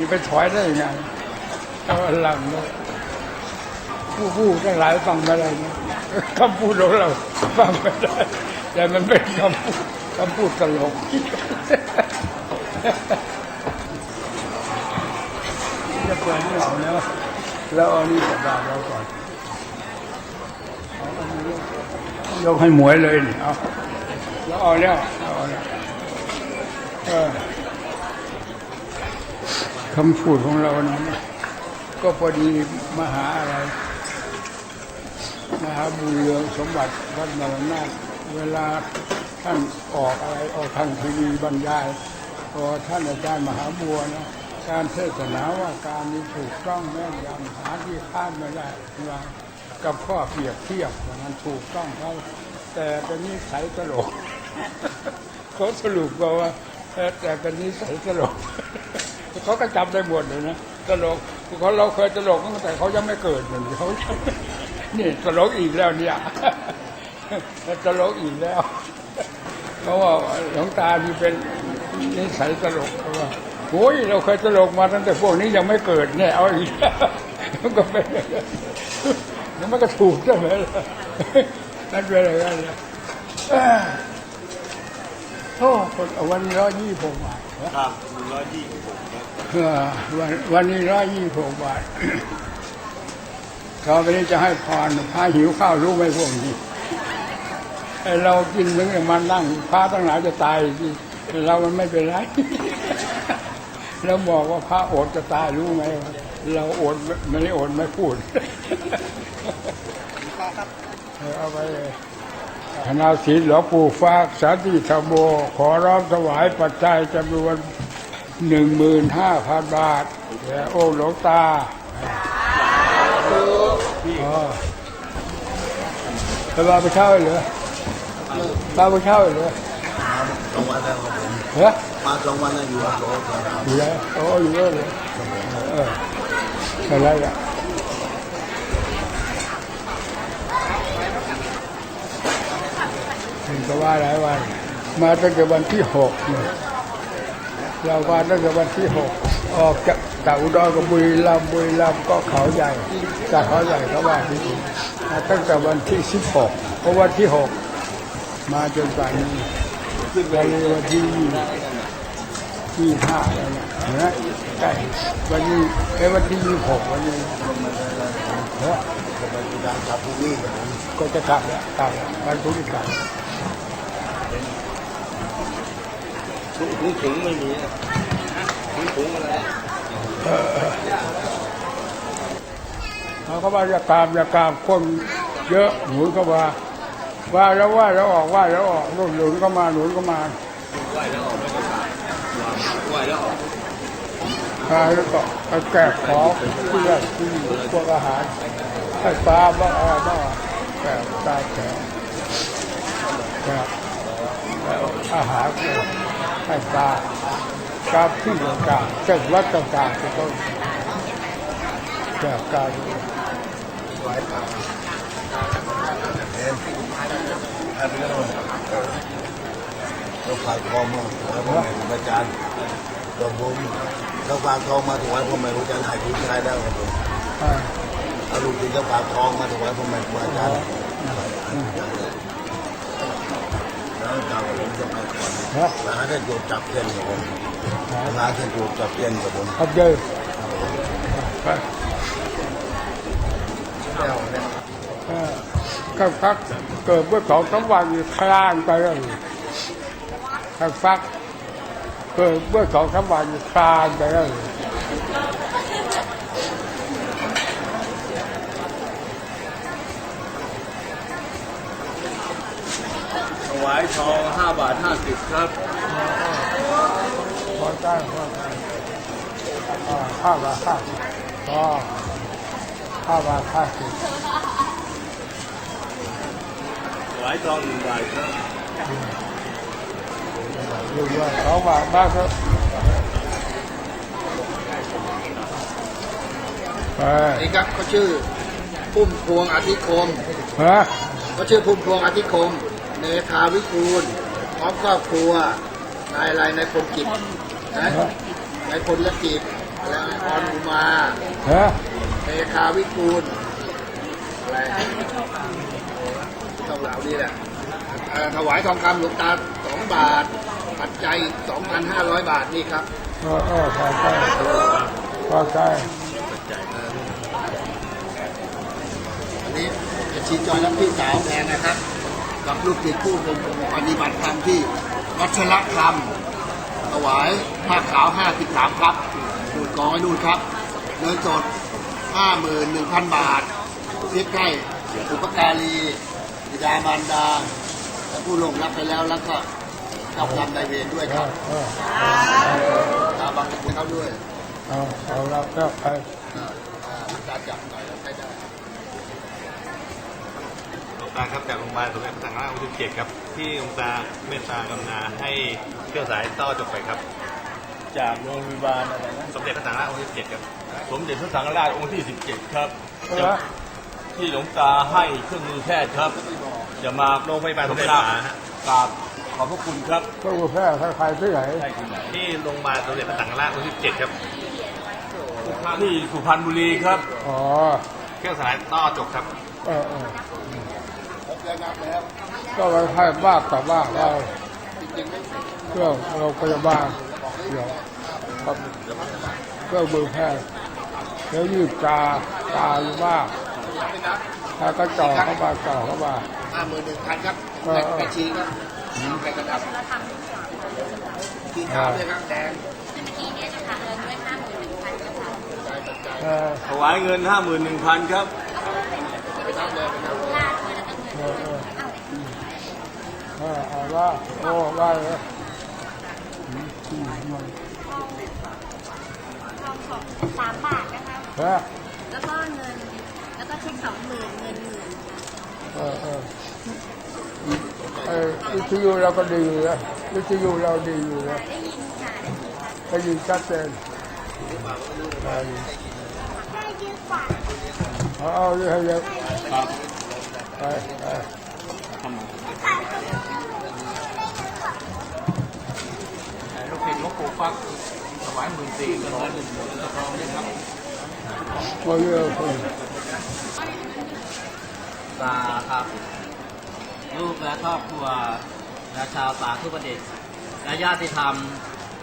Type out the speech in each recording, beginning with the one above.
ี่ไปถอยได้ยังไงเอาหลังเลยผู้พูดทั้งหลายฟังไม่ได้นะคำพูดของเราฟังไม่ได้แต่มันเป็นคำพูดคำพูดตลกจะเปิดไม่เอาแล้วแล้วเอานี่กระดาษเราก่อนเอาอันนี้ยกให้หมวยเลยนี่เอาแล้วเอาแล้วเอาแล้วเออ คำพูดของเรานั้นก็พอดีมหาอะไร มหาบุญเรืองสมบัติวัดนรนาถเวลาท่านออกอะไรออกทางทีวีบรรยายพอท่านอาจารย์มหาบัวนะการเทศนาว่าการนี้ถูกต้องแม่นยำหาที่คาดไม่ได้ว่ากับข้อเปรียบเทียบมันถูกต้องเขาแต่เป็นนิสัยตลกเขาสรุปว่าแต่เป็นนิสัยตลก เขาก็จำได้หมดเลยนะตลกเขาเราเคยตลกตั้งแต่เขายังไม่เกิดเหมือนเขานี่ตลกอีกแล้วเนี่ยตลกอีกแล้วเพราะว่าหลวงตานี่เป็นนิสัยตลกเพราะว่าโอ้ยเราเคยตลกมาตั้งแต่พวกนี้ยังไม่เกิดเนี่ยเอาอีกแล้วมันก็เป็นแล้วมันก็ถูกใช่ไหมล่ะนั่นเป็นอะไรกันล่ะโอ้คนเอาวันร้อยยี่สิบหกบาครับหนึ่งร้อยยี่ วันวันนี้ร้อยยี่สิบหกบาทต่อไปนี้จะให้พรพาหิวข้าวรู้ไหมพวกนี้เรากินมึงมานั่งพระตั้งหลายจะตายเรามันไม่เป็นไรแล้วบอกว่าพระอดจะตายรู้ไหมเราอดไม่ได้อดไม่พูดเอาไปเลยคณะศิลป์หลวงปู่ฟากสาธิธรรมโมขอร้องถวายปัจจัยจำนวน หนึ่งหมื่นห้าพันบาทแด่องค์หลวงตาอ๋อจะมาไปเช่าเหรอมาไปเช่าเหรอสองวันแล้วครับผมเฮ้ยมาสองวันแล้วอยู่ครับผมอยู่แล้วโอ้อยู่แล้วเลยเอออะไรอะเห็นก็ว่าหลายวันมาตั้งแต่วันที่หกเนี่ย เรามาตั้งแต่วันที่หกออกจากจากอุดรกับบุรีรัมย์บุรีรัมย์ก็เขาใหญ่ จากเขาใหญ่เขาว่าที่นี่มาตั้งแต่วันที่สิบหกเพราะวันที่หกมาจนป่านนี้วันนี้วันที่ยี่ห้าแล้วนะเห็นไหมใกล้วันนี้ไอ้วันที่ยี่หกวันนี้เฮ้ยจะก็จะกลับแล้วกลับวันพฤหัสกลับ ถุงถุงถุงไม่มีอะถุงถุงอะไรเขาก็ว่าจะกามจะกามคนเยอะหนุนก็ว่าว่าแล้วว่าแล้วออกว่าแล้วออกหนุนหนุนก็มาหนุนก็มาไหวแล้วออกไม่ได้ไหวแล้วออกพาแล้วก็ไปแกะของเพื่อที่พวกอาหารให้ปลาบ้างอะไรบ้างแกะตาแกะแกะแล้วอาหารก็ ให้ปลากาที่ต่างๆเส้นวัดต่างๆที่เขาแกะกาไหวเปล่าเอ็นให้ไปแล้เราฝากทองมาถวายพ่อแม่ครูอาจารย์ตัวผมเราฝากทองมาถวายพ่อแม่ครูอาจารย์หายทุกข์ได้แล้วครับผมอ่าเอาลูกศิษย์ก็ฝากทองมาถวายพ่อแม่ครูอาจารย์ แล้วเจ้าผมจะไปก่อนฮะร้านได้โจทย์จับเทียนกับผมร้านได้โจทย์จับเทียนกับผมครับเจอไปแล้วเนี่ยเออก็พักเกิดเมื่อสองสามวันคลานไปเลยถ้าฟักเกิดเมื่อสองสามวันคลานไปเลย วายทองห้าบาทห้าสิบครับพอได้พอได้อ่าห้าบาทห้าสิบอ๋อห้าบาทห้าสิบถวายทองหนึ่งบาทครับอยู่ด้วยสองบาทบ้างครับไปนี่ครับเขาชื่อพุ่มพวงอาทิคมฮะเขาชื่อพุ่มพวงอาทิคม เนธาวิคูลพร้อมครอบครัวนายอะไรนายพลกิจนะนายพลยกิจแล้วออนอุมาฮะเมคาวิกูลอะไรต้องเหล่านี้แหละเอ่อถวายทองคำหลวงตาสองบาท ปัจจัยสองพันห้าร้อยบาทนี่ครับ เออเออพอใจพอใจอันนี้จะชี้จอยและพี่สาวแทนนะครับ กับลูกศิษย์ผู้ปฏิบัติธรรมที่วัชรธรรมถวายผ้าขาว 53 ครับดูดกองไว้นู่นครับเงินสด 51,000 บาทเทียบใกล้อุปการีบิดามารดาและผู้ลงรับไปแล้วแล้วก็เจ้ากรรมนายเวรด้วยเอครับอเออตาบังให้เขาด้วย เอาเอาแล้วก็ไปอ่าอ่ามีการจับหน่อยแล้วใช้ได้หลวง ตาครับจากโรงพยาบาลสมเด็จพระสังฆราชองค์ที่เจ็ดครับ ที่หลวงตาเมตตากรุณาให้เครื่องสายต่อจบไปครับ จากโรงพยาบาลอะไรนะสมเด็จพระสังฆราชองค์ที่เจ็ดครับสมเด็จพระสังฆราชองค์ที่สิบเจ็ดครับเอจะอที่หลวงตาให้เครื่องมือแพทย์ครับ จะมาโรงพยาบาลสมเด็จพระกราบขอบพระคุณครับก็แพร่ใครที่ไหนใช่ที่ไหนที่โรงพยาบาลสมเด็จพระสังฆราชองค์ที่เจ็ดครับที่สุพรรณบุรีครับอ๋อเครื่องสายต่อจบครับ เออ ก็ไปให้บ้านกับบ้านเราเครื่องเราพยาบาลเดี๋ยวครับเครื่องมือแพทย์แล้วยืดตาตาอยู่บ้างถ้าก็จ่อเข้ามาจ่อเข้ามา51,000ครับเออแบ่งเออไปชี้ครับใครกระดับที่ขาวเนี่ยครับแดงเมื่อกี้เนี่ยนะคะเงินด้วยห้าหมื่นหนึ่งพันนะคะเออถวายเงินห้าหมื่นหนึ่งพันครับลาดด้วยแล้วก็เงิน เออเออเออเอา ว่าโอ้ว่าเลยทองของสามบาทนะคะฮะแล้วก็เงิน แล้วก็เช็คสองหมื่นเงินหมื่นค่ะเออเออเออวิทยุเราก็ดีอยู่แล้ววิทยุเราดีอยู่แล้วได้ยินค่ะได้ยินค่ะได้ยินชัดเจนได้ได้เยอะกว่าเอาเอาเยอะเยอะไปไป ทำไมลูกศิษย์หลวงปู่ฟักถวายหมื่นสี่กันเลยหนึ่งหมื่นทองนี่ครับมาเยอะคนตาครับ ลูกและครอบครัวและชาวสาธุประดิษฐ์และญาติธรรม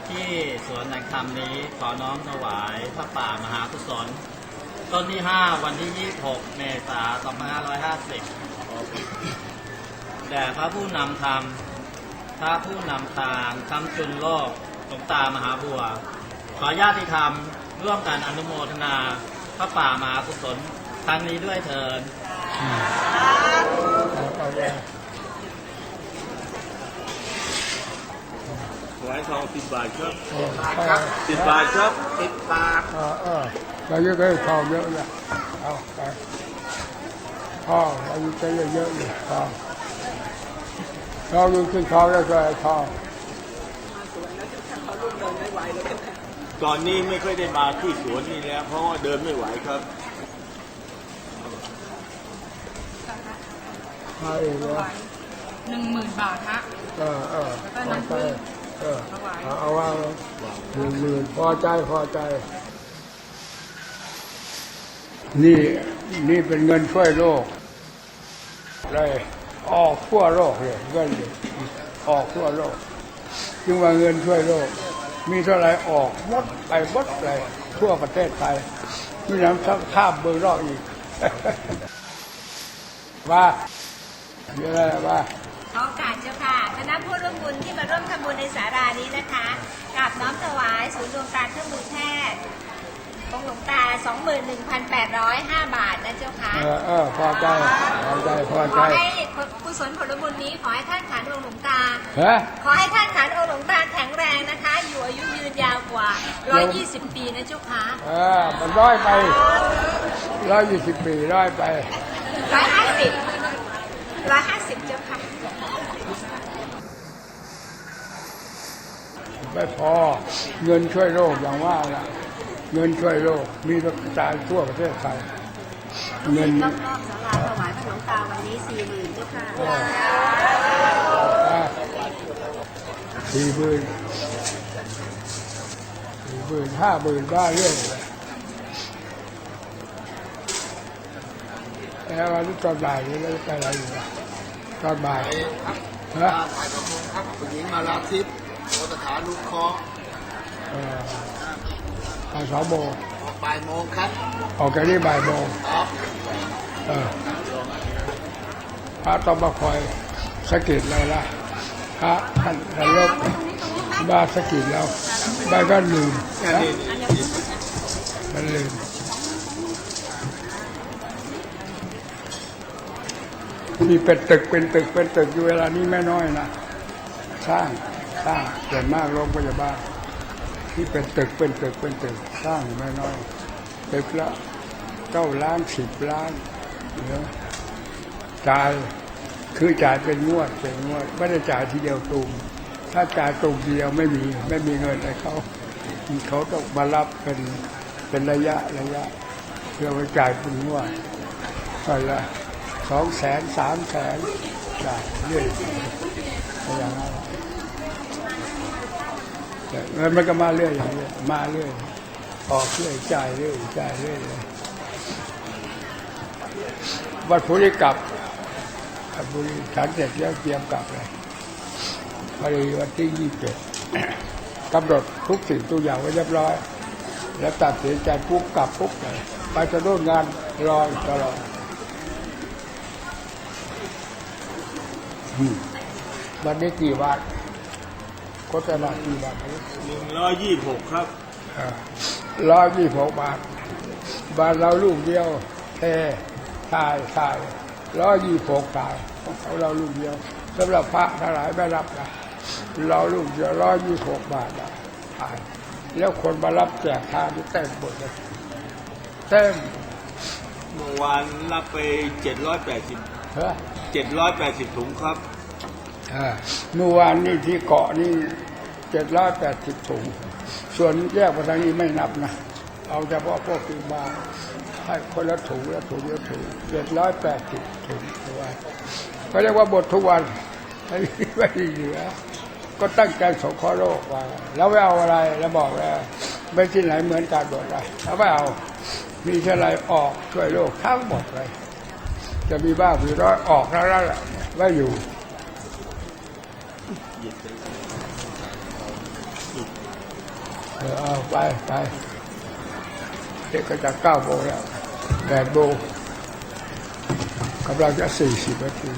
ที่สวนแห่งธรรมนี้ขอน้อมถวายพระป่ามหากุศลต้นที่ 5 วันที่ 26 เมษายน 2550 แด่พระผู้นำธรรม พระผู้นำทางคำจุนโลกหลวงตามหาบัว ขอญาติธรรม ร่วมกันอนุโมทนา พระป่ามหากุศลครั้งนี้ด้วยเถิดเอาเอาไปถวายทองสิบบาทครับเอาสิบบาทครับติดปากเออเออเราเยอะเลยทองเยอะเลยเอาไปทองเราอยู่ใจเยอะๆเลยทอง ทองอยู่ขึ้นทองแล้วก็ทองตอนนี้ไม่ค่อยได้มาที่สวนนี่แล้วเพราะว่าเดินไม่ไหวครับมาเองเลยหนึ่งหมื่นบาทฮะเออเออแล้วก็พอน้ำใจผึ้งเออเอาเอาว่าหนึ่งหมื่นพอใจพอใจ นี่นี่เป็นเงินช่วยโลกเลย ออกทั่วโลกเลยเงินเนี่ยออกทั่วโลก จึงว่าเงินช่วยโลก มีเท่าไหรออกหมดไปหมดเลยทั่วประเทศไทยมีน้ำข้ามเบอร์รอกอีกว่ามีอะไรว่าขอโอกาสเจ้าค่ะคณะผู้ร่วมบุญที่มาร่วมทำบุญในสารานี้นะคะกราบน้อมถวายศูนย์ดวงตาเครื่องมือแพทย์ของหลวงตา 21,805 บาทนะเจ้าค่ะ เออเออพอใจ พอใจ พอขใจอให้ กุศลผลบุญนี้ขอให้ท่านขานองค์หลวงตา ฮะ ขอให้ท่านขานองค์หลวงตาแข็งแรงนะคะ อยู่อายุยืนยาวกว่า 120 ปีนะเจ้าค่ะเออมันร้อยไปร้อยยี่สิบปีร้อยไป 150 150 เจ้าค่ะ ไม่พอเงินช่วยโลกอย่างว่าละเงินช่วยโลกมีกระจายทั่วประเทศไทย เงินรอบๆศาลาถวายพระหลวงตาวันนี้40,000เจ้าค่ะสี่หมื่นสี่หหมื่นห้าหมื่นบ้าเรื่อยเลยแล้ววันนี้ตอนบ่ายนี่เราจะไปอะไรอยู่วะตอนบ่ายไปครับฮะถ่ายกระทงครับผู้หญิงมาลาทิพย์โอตถานุเคราะห์เอ่อตอนสองโมงออก บ่ายโมงครับออกจากนี่บ่ายโมงครับเออพระต้องมาคอยสะกิดเราละพระท่านนรกมาสะกิดเราไปก็ลืมนะมันลืมมีเป็นตึกเป็นตึกเป็นตึกอยู่เวลานี้ไม่น้อยนะ สร้างสร้างเกิดมากโรงพยาบาล ที่เป็นตึกเป็นตึกเป็นตึกสร้างไม่น้อยตึกละเก้าล้านสิบล้านเหลือจ่ายคือจ่ายเป็นงวดเป็นงวด ไม่ได้จ่ายทีเดียวตูมถ้าจ่ายตูมเดียวไม่มีไม่มีเงินให้เขาเขาต้องมารับเป็นเป็นระยะระยะ เพื่อไปจ่ายเป็นงวดก็ละสองแสนสามแสนจ่ายเรื่อยอย่างนั้น แต่เงินมันก็มาเรื่อยอย่างเงี้ยมาเรื่อยออกเรื่อยจ่ายเรื่อยจ่ายเรื่อยวันพุธนี้กลับบุรีฉันเสร็จแล้วเตรียมกลับเลยพอดีวันที่ยี่สิบกำหนดทุกสิ่งทุกอย่างไว้เรียบร้อย แล้วตัดสินใจปุ๊บกลับปุ๊บเลยไปจะร่วมงานรอตลอดวันนี้กี่วัด โฆษณากี่บาทหนึ่งร้อยยี่สิบหกครับร้อยยี่สิบหกบาท บาทเราลูกเดียวเททายทายร้อยยี่สิบหกทายของเขาเราลูกเดียวสำหรับพระทั้งหลายไม่รับนะเราลูกเดียวร้อยยี่สิบหกบาทนะทายแล้วคนมารับแจกทานที่เต็มหมดเลยเต็มเมื่อวานรับไปเจ็ดร้อยแปดสิบเฮ้ยเจ็ดร้อยแปดสิบถุงครับอ่า เมื่อวานนี่ที่เกาะนี่เจ็ดร้อยแปดสิบถุง ส่วนแยกมาทางนี้ไม่นับนะ เอาเฉพาะพวกที่มาให้คนละถุงละถุงละถุงเจ็ดร้อยแปดสิบถุงทุกวันเขาเรียกว่าบททุกวันไม่ไม่เหลือ ก็ตั้งใจสงเคราะห์โลกว่าแล้วไม่เอาอะไรแล้วบอกแล้วไม่ที่ไหนเหมือนการบทอะไรแล้วไม่เอามีเท่าไรออกช่วยโลกทั้งหมดเลย จะมีบ้างมีร้อยออกแล้วนั่นแหละไม่อยู่ เออเอาไปไปเด็กก็จะเก้าโมงแล้วแปดโมงกำลังจะสี่สิบนาที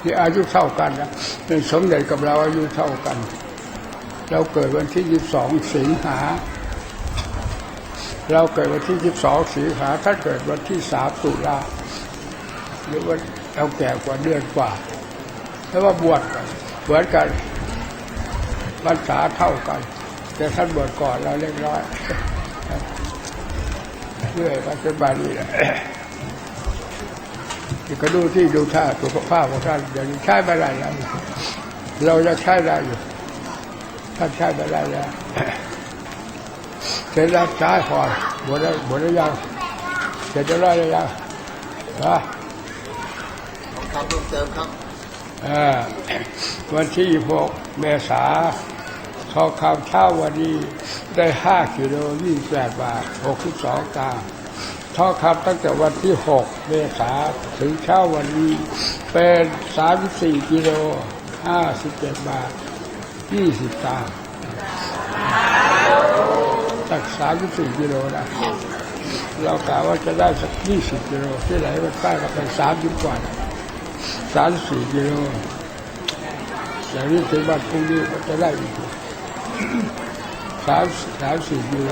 ที่อายุเท่ากันนะเป็นสมเด็จกับเราอายุเท่ากัน เราเกิดวันที่ยี่สองสิงหา เราเกิดวันที่ยี่สองสิงหาถ้าเกิดวันที่สามตุลาหรือว่าเราแก่กว่าเดือนกว่าแล้วว่าบวชเหมือนกัน ภาษาเท่ากัน แต่ท่านบวชก่อนเราเล็กน้อยเรื่อปัจจุบันนี้แหละก็ดูที่ดูท่าสุขภาพของท่านอย่างนี้ใช้ไม่ได้แล้วเราจะใช้ได้อยู่ท่านใช้ไม่ได้แล้วเสร็จแล้วใช้พอบวชได้บวชได้ยังเสร็จจะได้ยังฮะของคำเพิ่มเติมครับ วันที่ 6 เมษาทองคำเช่าวันนี้ได้ 5กิโล28บาท 62ตังค์ทองคำตั้งแต่วันที่ 6 เมษาถึงเช้าวันนี้ เป็น 34กิโล57บาท 20ตังค์ตั้ง34กิโลนะเรากะว่าจะได้สัก 20กิโลที่ไหนมันใกล้กับเป็น30กว่า สามสี่กิโลอย่างนี้ถึงวันพรุ่งนี้ก็จะได้อีกสามสามสี่กิโล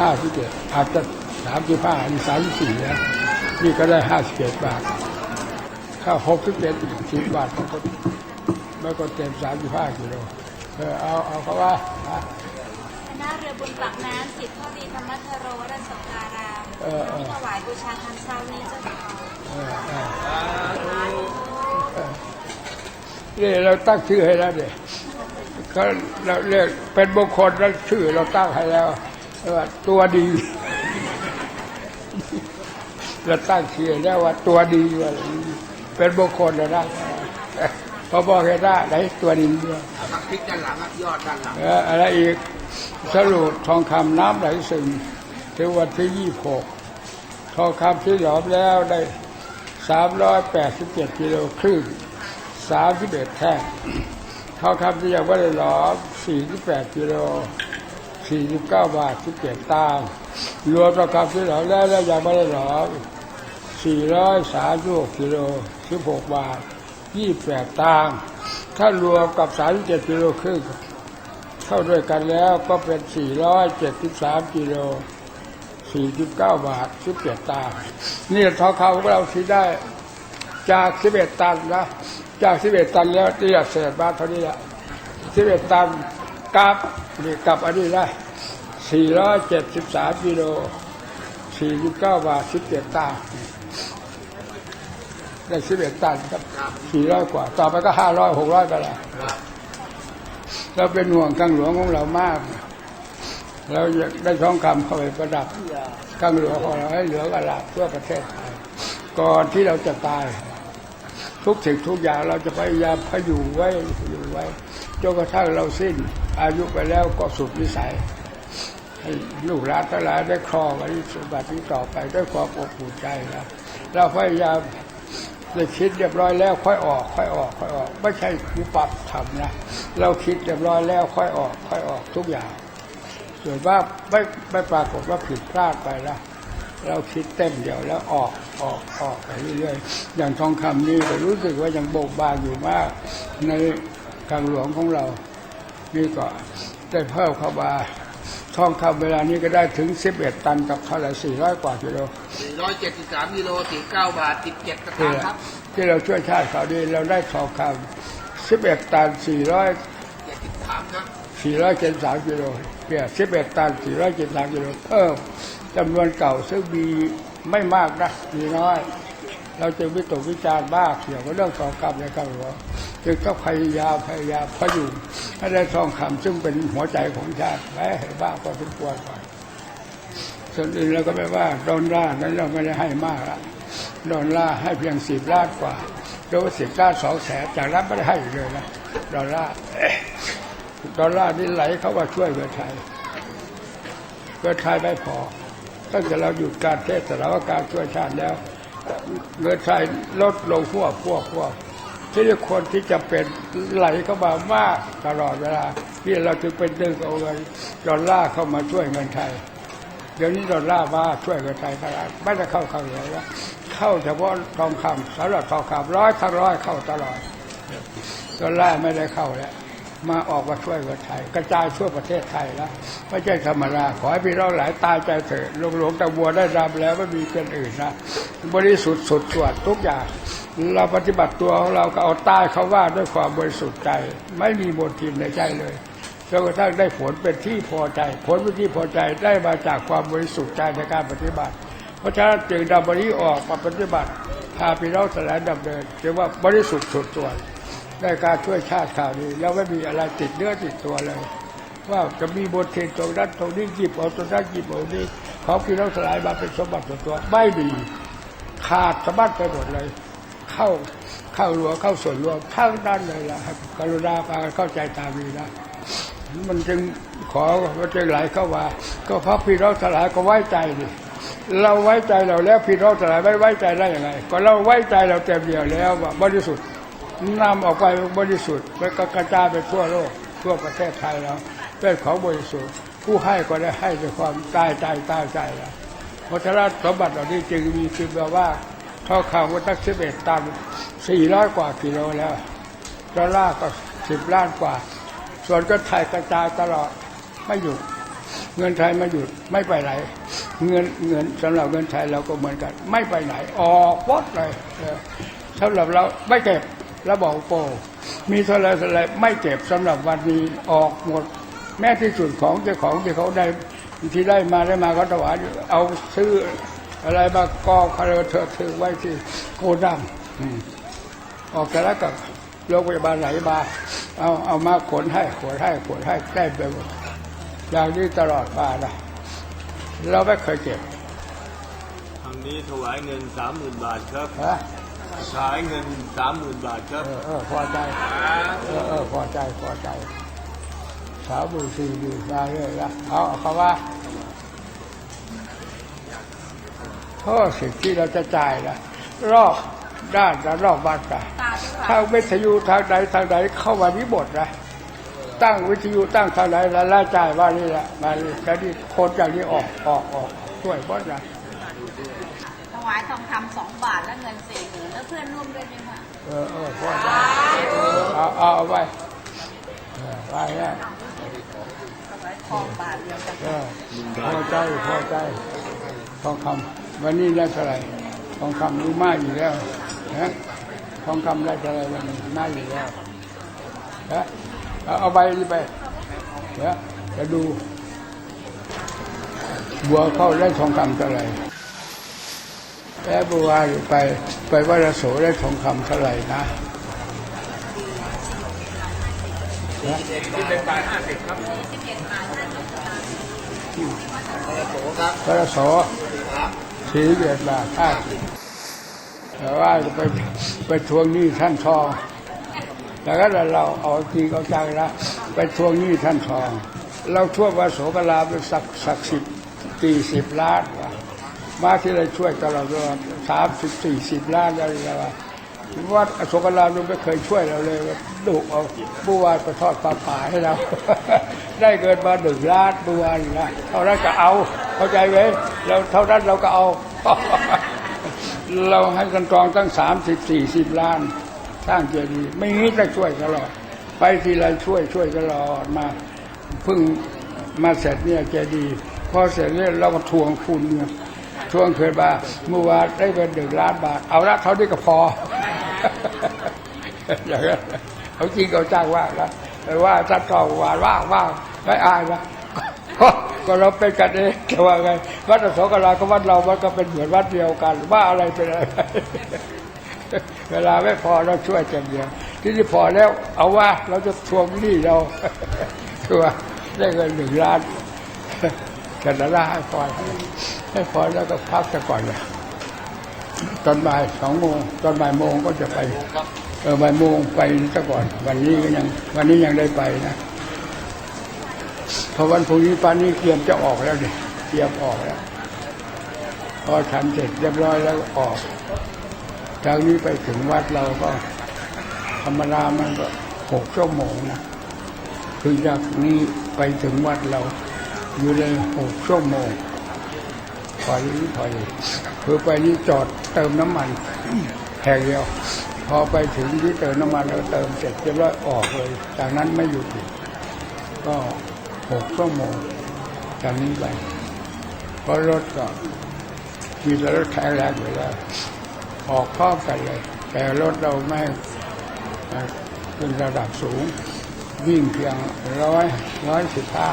ห้าสิบเจ็ดอาจจะสามสิบห้านี่สามสิบสี่นะนี่ก็ได้ห้าสิบเจ็ดบาทถ้าหกสิบเจ็ดอีกสิบบาทมันก็มันก็เต็มสามสิบห้ากิโลเออเอาเอาเขาว่าอะคณะเรือบุญปากน้ำสิทธิ์พ่อดีธรรมทโรวรสงการามเออเออที่ถวายบูชาทางเช้านี้เจ้าค่ะ เออเออเออ นี่เราตั้งชื่อให้แล้วเนี่ยเขาเราเรียกเป็นบุคคลแล้วชื่อเราตั้งให้แล้วว่าตัวดีเราตั้งชื่อแล้วว่าตัวดีว่าเป็นบุคคลนะนะพอบอกให้ได้ไหนตัวดีด้วยทักพลิกด้านหลังอะยอดด้านหลังเอ่ออะไรอีกสรุปทองคำน้ำไหลซึมถึงวันที่ยี่หกทองคำที่หลอมแล้วได้สามร้อยแปดสิบเจ็ดกิโลครึ่ง สามสิบเอ็ดแท่งทองคำที่ยังไม่ได้หลอมสี่สิบแปดกิโลสี่สิบเก้าบาทสิบเจ็ดตางรวมทองคำที่หลอมแล้วแล้วยังไม่ได้หลอมสี่ร้อยสามสิบหกกิโลสิบหกบาทยี่แปดตางถ้ารวมกับสามสิบเจ็ดกิโลครึ่งเข้าด้วยกันแล้วก็เป็น473กิโล49บเก้าบาท17ตางนี่ทองคำของเราที่ได้จาก11ตันนะ จาก11ตันแล้วที่เศษบาทเท่านี้ละ11ตันกับนี่กับอันนี้ได้473กิโล49บาท17ตางค์ได้11ตันครับ400กว่า ต่อไปก็500 600ไปแล้วเราเป็นห่วงกังหลวงของเรามาก เราอยากได้ทองคำเข้าไปประดับกังหลวงของเราให้เหลืองอลามทั่วประเทศไทยก่อนที่เราจะตาย ทุกสิ่งทุกอย่างเราจะพยายามพยุงไว้พยุงไว้จนกระทั่งเราสิ้น อายุไปแล้วก็สุดวิสัยให้ลูกหลานทั้งหลายได้ครองไว้สมบัตินี้ต่อไปด้วยความอบอุ่นใจนะเราพยายามได้คิดเรียบร้อยแล้วค่อยออก ค่อยออกค่อยออก ไม่ใช่คือปรับทำนะเราคิดเรียบร้อยแล้วค่อยออก ค่อยออกทุกอย่างส่วนว่าไม่ไม่ปรากฏว่าผิดพลาดไปนะ เราคิดเต็มเดียวแล้วออกออกออกไปเรื่อยๆอย่างทองคำนี่ก็รู้สึกว่ายังโบกบานอยู่มาก ในทางหลวงของเรา นี่ก็ได้เพิ่มเข้ามาทองคำเวลานี้ก็ได้ถึง 11 ตันกับเท่าไหร่400 กว่ากิโล473กิโล49บาท17สที่ตางค์ครับ ที่เราช่วยชาติเขาดีเราได้ทองคำ11 ตัน 400 73 ครับ 473 กิโลเนี่ย11 ตัน 473 กิโลเพิ่ม จำนวนเก่าซึ่งมีไม่มากนะมีน้อย เราจึงวิตกวิจารณ์บ้าเกี่ยวกับเรื่องทองคำในกำหลวงจึงต้องพยายามพยายามพยุงให้ได้ทองคำซึ่งเป็นหัวใจของชาติไว้ให้บ้างพอสมควรก่อนส่วนอื่นเราก็ไม่ว่าดอลลานั้นเราไม่ได้ให้มากละดอลลาให้เพียงสิบล้านกว่าโดยสิบล้านสองแสนจากนั้นไม่ได้ให้เลยนะดอลลาร์ดอลลาร์นี่ไหลเข้ามาช่วยเมือไทยเมือไทยไม่พอ ตั้งแต่เราหยุดการเทศนาว่าการช่วยชาติแล้วเงินไทยลดลงพวกพวกพวกที่นี่คนที่จะเป็นไหลเข้ามามากตลอดเวลาที่เราจึงเป็นดึงเอาเงินดอลลาร์เข้ามาช่วยเงินไทยเดี๋ยวนี้ดอลลาร์มาช่วยเงินไทยตลอดไม่ได้เข้าข้างเหลือแล้วเข้าเฉพาะทองคำสำหรับทองคำร้อยทั้งร้อยเข้าตลอดดอลลาร์ไม่ได้เข้าแล้ว มาออกมาช่วยคนไทย กระจายทั่วประเทศไทยแล้วไม่ใช่ธรรมดาขอให้พี่น้องหลายตายใจเถอะหลวงหลวงตาบัวได้รับแล้วไม่มีเกินอื่นนะบริสุทธิ์สุดสวดทุกอย่าง เราปฏิบัติตัวของเราก็เอาใต้เขาว่าด้วยความบริสุทธิ์ใจ ไม่มีมลทินในใจเลยจนกระทั่งได้ผลเป็นที่พอใจ ผลเป็นที่พอใจได้มาจากความบริสุทธิ์ใจในการปฏิบัติ เพราะฉะนั้นจึงดำบริออกมาปฏิบัติพาพี่น้องสลายดำเนินเรียกว่าบริสุทธิ์สุดส่วน ได้การช่วยชาติข่าวนี้แล้วไม่มีอะไรติดเนื้อติดตัวเลย ว่าจะมีบทเทนตรงนั้นตรงนี้หยิบเอาตรงนั้นหยิบเอานี้ของพี่น้องสลายมาเป็นสมบัติส่วนตัวไม่มีขาดสะบัดไปหมดเลย เข้าเข้ารัวเข้าส่วนรวมทั้งนั้นเลยล่ะครับกรุณาพาเข้าใจตามนี้นะมันจึงขอมันจึงไหลเข้ามาก็เพราะพี่น้องสลายก็ไว้ใจดิเราไว้ใจเราแล้วพี่น้องสลายไม่ไว้ใจได้ยังไง ก็เราไว้ใจเราเต็มเดียวแล้วว่าบริสุทธิ์ นำออกไปบริสุทธิ์แล้วก็กระจายไปทั่วโลกทั่วประเทศไทยแล้วเป็นของบริสุทธิ์ผู้ให้ก็ได้ให้ด้วยความตายใจตายใจแล้วเพราะฉะนั้นสมบัติเหล่านี้จึงมีคือแบบว่าเท่าข่าวว่าตั้งสิบเอ็ดตันสี่ร้อยกว่ากิโลแล้วดอลลาร์ก็สิบล้านกว่า ส่วนก็ไทยกระจายตลอดไม่หยุด เงินไทยไม่หยุดไม่ไปไหนเงินเงินสำหรับเงินไทยเราก็เหมือนกัน ไม่ไปไหนออกวัดเลยสำหรับเราไม่เก็บ แล้วบอกโปมีเท่าไรเท่าไรไม่เก็บสำหรับวันนี้ออกหมด แม้ที่สุดของเจ้าของที่เขาได้ที่ได้มาได้มาเขาถวายเอาซื้ออะไรมากองคาราเธอถือไว้ที่โกดังอืมออกจากแล้วก็โรงพยาบาลไหนมาเอาเอามาขนให้ขนให้ขนให้ใกล้ไปหมดอย่างนี้ตลอดมานะเราไม่เคยเก็บทางนี้ถวายเงินสามหมื่นบาทครับ ฮะสายเงินสามหมื่นบาทครับ เออเออพอใจ เออเออพอใจพอใจ สาวบูสี่ดีมาเรื่อยละเอาเอาเขาว่าเพราะสิ่งที่เราจะจ่ายละรอบด้านและรอบบ้านกันตาด้วยค่ะถ้าวิทยุทางใดทางใดเข้ามานี้หมดนะตั้งวิทยุตั้งทางไหนแล้วรายจ่ายว่านี่แหละมานี่แล้วนี่คนอย่างนี้ออกออกออกช่วยเพราะนะถ วายทองคำสองบาทและเงินสี่หมื่นแล้วเพื่อนร่วมด้วยไหมคะเออเออพอใจเอาเอาเอาไว้ไว้เนี่ยทองบาทเดียวกันพอใจพอใจทองคำวันนี้ได้เท่าไหร่ทองคำรู้มากอยู่แล้วนะทองคำได้เท่าไหร่วันนี้มากอยู่แล้วนะเอาเอาใบนี้ไปเดี๋ยวจะดูบัวเข้าได้ทองคำเท่าไหร่ แล้วบัวไป ไปวัดโศกได้ทองคำเท่าไหร่นะเป็นบาทห้าสิบครับพระโสสีเบียดบาทห้าสิบแต่ว่าจะไปไปทวงหนี้ท่านทองแต่ก็เราเอาจริงเอาจังนะไปทวงหนี้ท่านทอง เราทั่ววาโสกลาเป็นสักสักสิบสี่สิบล้าน มาที่เราช่วยตลอดสามสิบสี่สิบล้านอะไรแล้วว่าวัดอโศกรามไม่เคยช่วยเราเลยดุเอาผู้ว่าไปทอดปลาป่าให้เรา ได้เกินมาหนึ่งล้านผู้วานนะเท่านั้นก็เอา เข้าใจไหมเราเท่านั้นเราก็เอา เราให้กันกองตั้งสามสิบสี่สิบล้าน สร้างเจดีย์ไม่มีจะช่วยตลอด ไปทีไรช่วยช่วยตลอดมาเพิ่งมาเสร็จเนี่ยเจดีย์พอเสร็จเนี่ยเราก็ทวงคุณเนี่ย ทวงเคยมาเมื่อวานได้เป็นหนึ่งล้านบาท เอาละเขาได้ก็พอ อย่างนั้นเขาจริงเขาจ้างว่านะแต่ว่าถ้าต่อว่าว่างว่างไม่อายนะก็เราเป็นกันเองแต่ว่าไงวัดอโศกรากับวัดเรามันก็เป็นเหมือนวัดเดียวกัน ว่าอะไรเป็นอะไรเวลาไม่พอเราช่วยกันเดียวที่นี่พอแล้วเอาว่าเราจะทวงหนี้เราตัวได้เงินหนึ่งล้าน กันละให้พอให้พอแล้วก็พักซะก่อนเลยตอนบ่ายสองโมงตอนบ่ายโมงก็จะไปเออบ่ายโมงไปซะก่อน วันนี้ก็ยัง วันนี้ยังได้ไปนะพอวันพรุ่งนี้ปานนี้เตรียมจะออกแล้วเนี่ยเตรียมออกแล้วพอฉันเสร็จเรียบร้อยแล้วออกจากนี้ไปถึงวัดเราก็ ธรรมดามันก็หกชั่วโมงนะคือจากนี้ไปถึงวัดเรา อยู่ในหกชั่วโมงพอนี้พอดีคือไปนี่จอดเติมน้ำมันแห่งเดียว พอไปถึงที่เติมน้ำมันแล้วเติมเสร็จเรียบร้อยออกเลย จากนั้นไม่หยุดอีกก็หกชั่วโมงจากนี้ไปเพราะรถก็มีรถแข็งแรงอยู่แล้วออกพร้อมกันเลย แต่รถเราไม่เอ่อเป็นระดับสูง วิ่งเพียงร้อยร้อยสิบห้า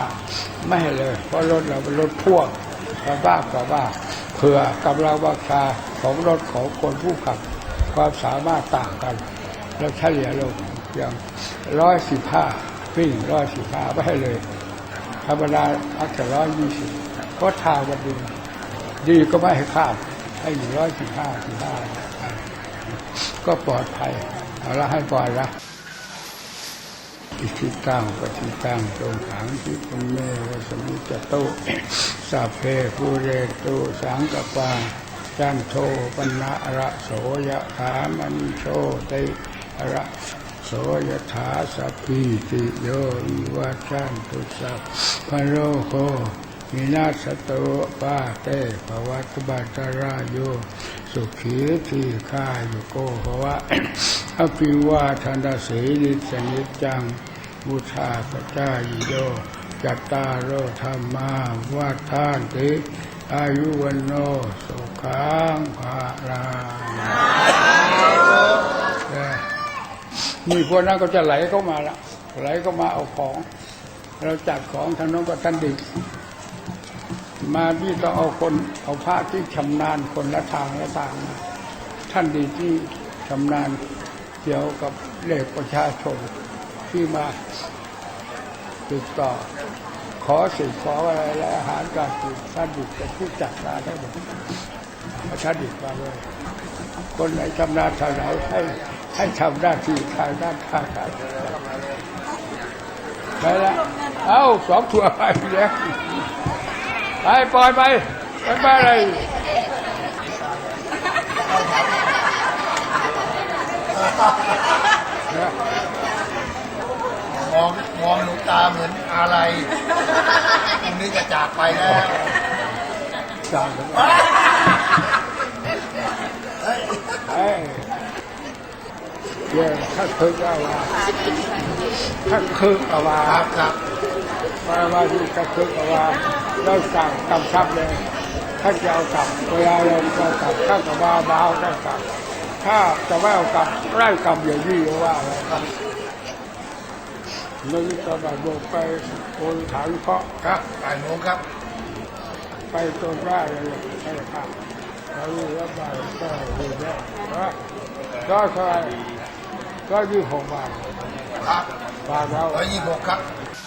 ไม่ให้เลย เพราะรถเราเป็นรถพ่วงกระบ้ากระบ้าเผื่อกำลังวังชาของรถของคนผู้ขับ ความสามารถต่างกัน แล้วเฉลี่ยลงเพียงร้อยสิบห้าวิ่งร้อยสิบห้าไม่ให้เลย ธรรมดาพักแต่ร้อยยี่สิบเพราะทางมันดีดีก็ไม่ให้ข้ามให้อยู่ร้อยสิบห้าสิบห้าก็ปลอดภัยเอาละให้ปล่อยละ อิทิตังปฏิตังตรงขังทิปเมวสมิจโตสัพเพภูเรตุสังกปาจันโทปนะระโสยถามณิโชติระโสยถาสัพพิติโยวิวัชันตุสัพพโรโควินาศโตปาเตภวัตบัตราโย สุขีทีขาอยุโกภวะอภิวาทนาสีนิสนิจังบุชาปจายโยจัตตารโอธรรมาวัฏานติอายุวันโนสุขังภาลังมีพวกนั้นก็จะไหลเข้ามาละไหลเข้ามาเอาของ เราจัดของทางโน้นก็ท่านดี มาที่ต้องเอาคนเอาพระที่ชำนาญคนละทางละทางมาท่านดีที่ชำนาญเกี่ยวกับเลขประชาชนที่มาติดต่อ ขอสิ่งขออะไรและอาหารการกินท่านดิบเป็นผู้จัดการได้หมดเอาท่านดิบมาเลยคนไหนชำนาญทางไหนให้ให้ทำหน้าที่ทางด้านค้าขายไปละเอ้าสองตัวไปแล้ว ไปปล่อยไปไปไปอะไรมองมองหนูตาเหมือนอะไรพรุ่งนี้จะจากไปแล้วสั่งกันเฮ้ยเดี๋ยวถ้าคึกเอาว่าถ้าคึกเอาว่าครับครับมาว่าที่กระคึกเอาว่า เราสั่งกำชับเลยถ้าจะเอากลับเวลาเราจะกลับถ้ากับว่าเบาได้กลับ ถ้าจะไม่เอากลับไล่กลับอย่างนี้ว่าอะไรครับนี่ก็แบบบอกไปโอนฐานเคราะห์ครับบ่ายโมงครับ ไปตรงได้เลยใช่ครับแล้วแล้วไปก็ดูเนี่ยนะก็เท่าไหร่ก็ยี่หกบาทครับบาทแล้วร้อยยี่สิบหกครับค